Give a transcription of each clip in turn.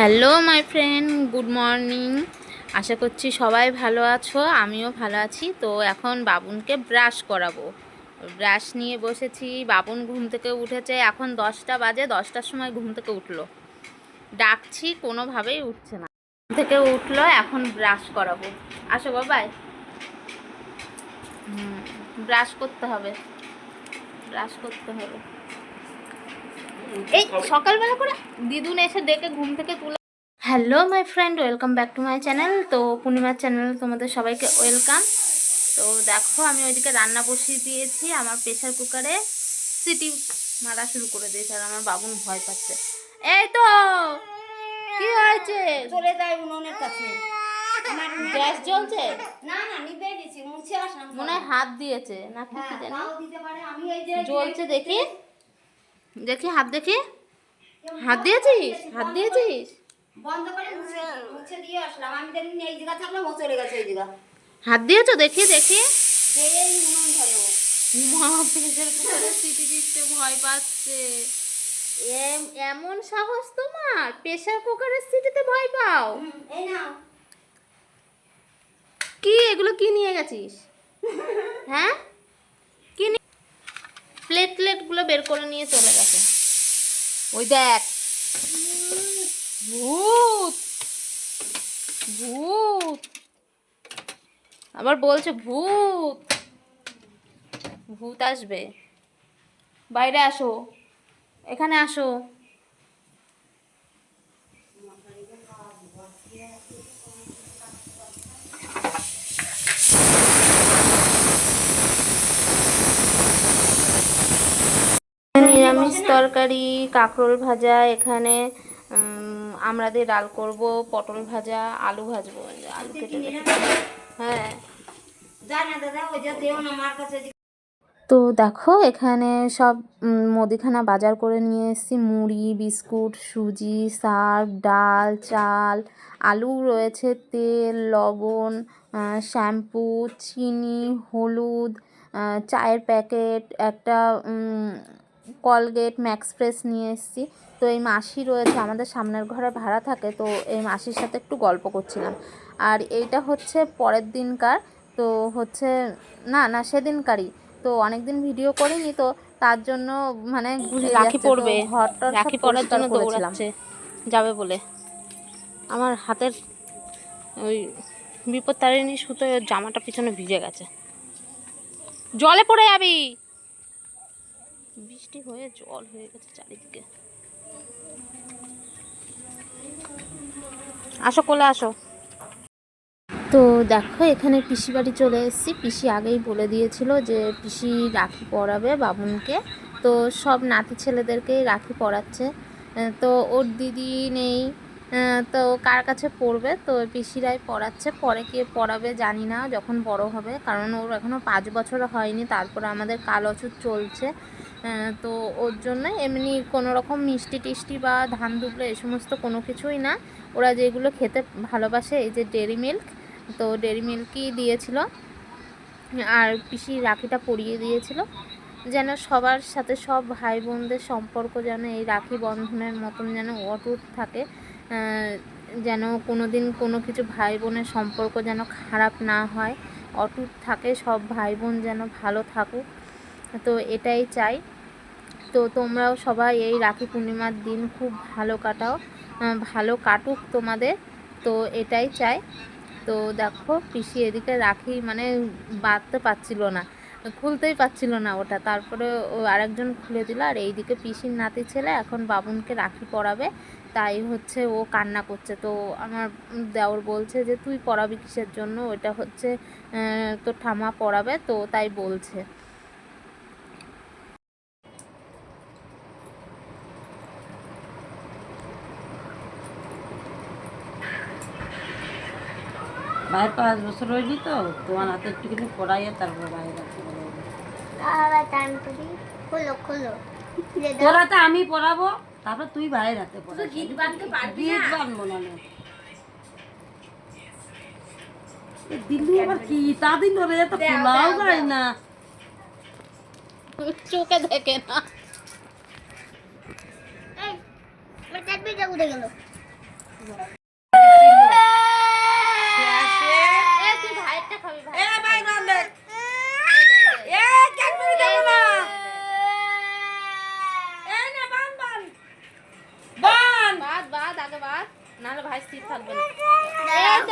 Hello my friend good morning আশা করছি সবাই ভালো আছো, আমিও ভালো আছি। তো এখন বাবুনকে ব্রাশ করাবো। ব্রাশ নিয়ে বসেছি, বাবুন ঘুম থেকে উঠেছে। এখন দশটা বাজে, দশটার সময় ঘুম থেকে উঠল। ডাকছি, কোনোভাবেই উঠছে না। ঘুম থেকে উঠল, এখন ব্রাশ করাবো। আসো বাবাই। ব্রাশ করতে হবে। ব্রাশ করতে হবে। এই সকালবেলা করে দিদুন এসে ডেকে ঘুম থেকে তুলে hello my friend welcome back to my channel তো পূর্ণিমার চ্যানেল তোমাদের সবাইকে ওয়েলকাম তো দেখো আমি ওইদিকে রান্না বসিয়ে দিয়েছি। আমার প্রেশার কুকারে সিটি মারা শুরু করে দিয়েছে আর আমার বাবুন ভয় পাচ্ছে। এই তো কি হয়েছে? চলে যায় উনুনের কাছে। গ্যাস জ্বলছে? না না নিভে দিছি মুছে আসলাম। মনে হয় হাত দিয়েছে না কি হ্যাঁ জানি। জ্বলছে দেখি। দেখি হাত দেখি। হাত দিয়েছিস? হাত দিয়েছিস? বন্ধ করে মুছে মুছে দিয়ে আসলাম। আমি দেখি এই জায়গা থাকলাম ও চলে গেছে এই জায়গা। হাত দিয়েছ? দেখি দেখি। যে এই উনুন ধরে ও। মা প্রেশার কুকারে সিটি দিতে ভয় পাচ্ছে। এম- এমন সাহস তোমার? প্রেশার কুকারের সিটিতে ভয় পাও? হুম, এই নাও। কি এগুলো কি নিয়ে গেছিস? হ্যাঁ? প্লেট প্লেটগুলো বের করে নিয়ে চলে গেছে। ওই দেখ। ভূত। ভূত। আবার বলছে ভূত। ভূত আসবে। বাইরে আসো। এখানে আসো। নিরামিষ তরকারি কাঁকরোল ভাজা এখানে আমরা দিয়ে ডাল করব পটল ভাজা আলু ভাজবো আলু কেটে হ্যাঁ। তো দেখো এখানে সব মুদিখানা বাজার করে নিয়ে এসেছি। মুড়ি বিস্কুট সুজি সার্ফ ডাল চাল আলু রয়েছে তেল লবণ শ্যাম্পু চিনি হলুদ চায়ের প্যাকেট একটা কলগেট ম্যাক্স ফ্রেশ নিয়ে এসেছি। তো এই মাসি রয়েছে আমাদের সামনের ঘরে ভাড়া থাকে তো এই মাসির সাথে একটু গল্প করছিলাম। আর এইটা হচ্ছে পরের দিনকার তো হচ্ছে না না সেদিনকারই। তো অনেকদিন ভিডিও করিনি তো তার জন্য মানে ঘুরে রাখি পড়বে ঘরটা রাখি পরার জন্য দৌড়াচ্ছে যাবে বলে। আমার হাতের ওই বিপদ তারিণী সুতো জামাটা পিছনে ভিজে গেছে। জলে পড়ে যাবি! বৃষ্টি হয়ে জল হয়ে গেছে চারিদিকে। আসো, কোলে আসো। তো দেখো, এখানে পিসি বাড়ি চলে এসেছি। পিসি আগেই বলে দিয়েছিল যে পিসি রাখি পরাবে বাবুনকে তো সব নাতি ছেলেদেরকেই রাখি পরাচ্ছে। তো ওর দিদি নেই তো কার কাছে পড়বে? তো পিসিরাই পড়াচ্ছে। পরে কে পড়াবে জানি না, যখন বড় হবে। কারণ ওর এখনও পাঁচ বছর হয়নি, তারপরে আমাদের কাল অচুর চলছে তো ওর জন্য এমনি কোনো রকম মিষ্টি টিষ্টি বা ধান দুবলো এ সমস্ত কোনো কিছুই না। ওরা যেগুলো খেতে ভালোবাসে, এই যে ডেরি মিল্ক, তো ডেরি মিল্কই দিয়েছিল। আর পিসি রাখিটা পরিয়ে দিয়েছিল। যেন সবার সাথে সব ভাই বোনদের সম্পর্ক যেন এই রাখি বন্ধনের মতন যেন অটুট থাকে। যেন কোনো দিন কোনো কিছু ভাই বোনের সম্পর্ক যেন খারাপ না হয়। অটুট থাকে, সব ভাই বোন যেন ভালো থাকুক। তো এটাই চাই। তো তোমরাও সবাই এই রাখি পূর্ণিমার দিন খুব ভালো কাটাও ভালো কাটুক তোমাদের। তো এটাই চাই। তো দেখো পিসি এদিকে রাখি মানে বাঁধতে পারছিল না। খুলতেই পাচ্ছিল না ওটা। তারপরে ও আরেকজন খুলে দিল, আর এইদিকে পিসির নাতি ছেলে এখন বাবুনকে রাখি পরাবে, তাই হচ্ছে ও কান্না করছে। তো আমার দেওর বলছে যে, তুই পড়াবি কিসের জন্য? ওটা হচ্ছে তোর ঠামা পড়াবে তো, তাই বলছে। বাইরে পাঁচ বছর হয়নি তো তোমার হাতে একটুখানি পড়াইয়ে তারপর বাইরে রাখতে খোলো খোলো। তোরা তো আমি পড়াবো তারপর তুই বাইরে রাখতে পড়া গীত বাঁধতে পারবি গীত বানবো না নে। আবার কি? তা দিন রে তো খোলাও যায় না। চোখে দেখে না। এই আমার চাটবিটা উঠে গেল এ, তুই খাবি ভাই। বাদ বাদ আগে বাদ। নাহলে ভাই স্থির থাকবে না।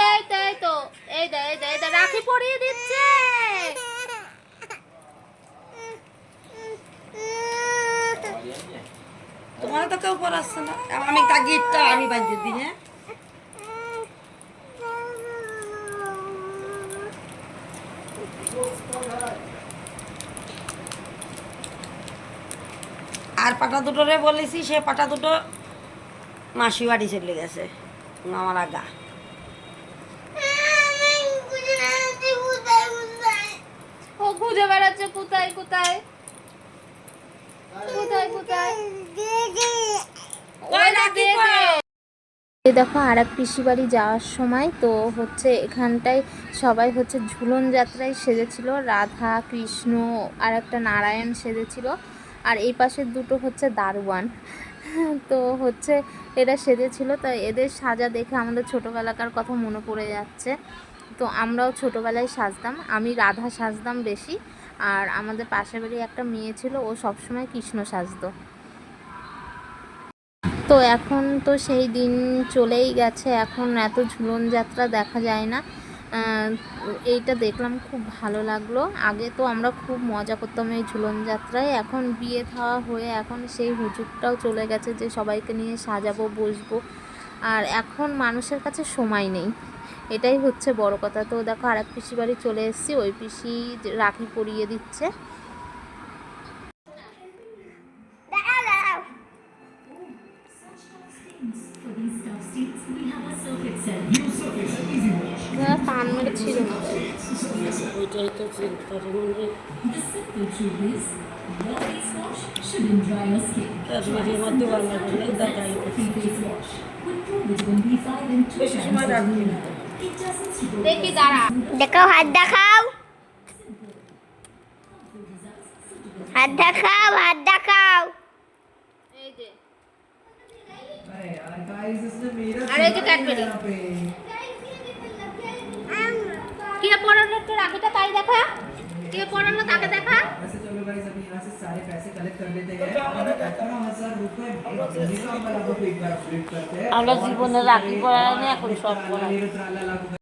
এই তো এই তো। এই দে এই দে এই দে রাখি পরিয়ে দিচ্ছে। তোমার তো কেউ পড়াচ্ছে না। আমি তা গিটটা আমি বাঁধতে দিই হ্যাঁ? আর পাটা দুটোরে বলেছি সে পাটা দুটো মাসি বাড়ি চলে গেছে। আমার আগা ও খুঁজে বেড়াচ্ছে কোথায় কোথায়? দেখো আর এক পিসি বাড়ি যাওয়ার সময় তো হচ্ছে এখানটায় সবাই হচ্ছে ঝুলন যাত্রায় সেজেছিল রাধা কৃষ্ণ আর একটা নারায়ণ সেজেছিল। আর এই পাশের দুটো হচ্ছে দারোয়ান। তো হচ্ছে এরা সেজেছিল, তো এদের সাজা দেখে আমাদের ছোটোবেলাকার কথা মনে পড়ে যাচ্ছে। তো আমরাও ছোটোবেলায় সাজতাম, আমি রাধা সাজতাম বেশি। আর আমাদের পাশের বাড়ি একটা মেয়ে ছিল, ও সবসময় কৃষ্ণ সাজতো। তো এখন তো সেই দিন চলেই গেছে, এখন এত ঝুলন যাত্রা দেখা যায় না। এইটা দেখলাম, খুব ভালো লাগল। আগে তো আমরা খুব মজা করতাম এই ঝুলন যাত্রায়। এখন বিয়ে থাওয়া হয়ে এখন সেই হুজুরটাও চলে গেছে যে সবাইকে নিয়ে সাজাবো, বসবো। আর এখন মানুষের কাছে সময় নেই। এটাই হচ্ছে বড় কথা। তো দেখো আর এক পিসি বাড়ি চলে এসেছি। ওই পিসি রাখি পরিয়ে দিচ্ছে। দেখাও হাত দেখাও হাত দেখাও হাত দেখাও এই যে আরে এই যে ক্যাডবেরি একটু রাখিটা তাই দেখা কে পড়ালো তাকে দেখা वैसे चलो गाइस अभी यहाँ से सारे पैसे कलेक्ट कर लेते हैं और अठारह हजार रुपए निजाम वाला को एक बार फ्लिप करते हैं আমরা জীবনে রাখি পড়া এখন সব পড়া ट्राला लाख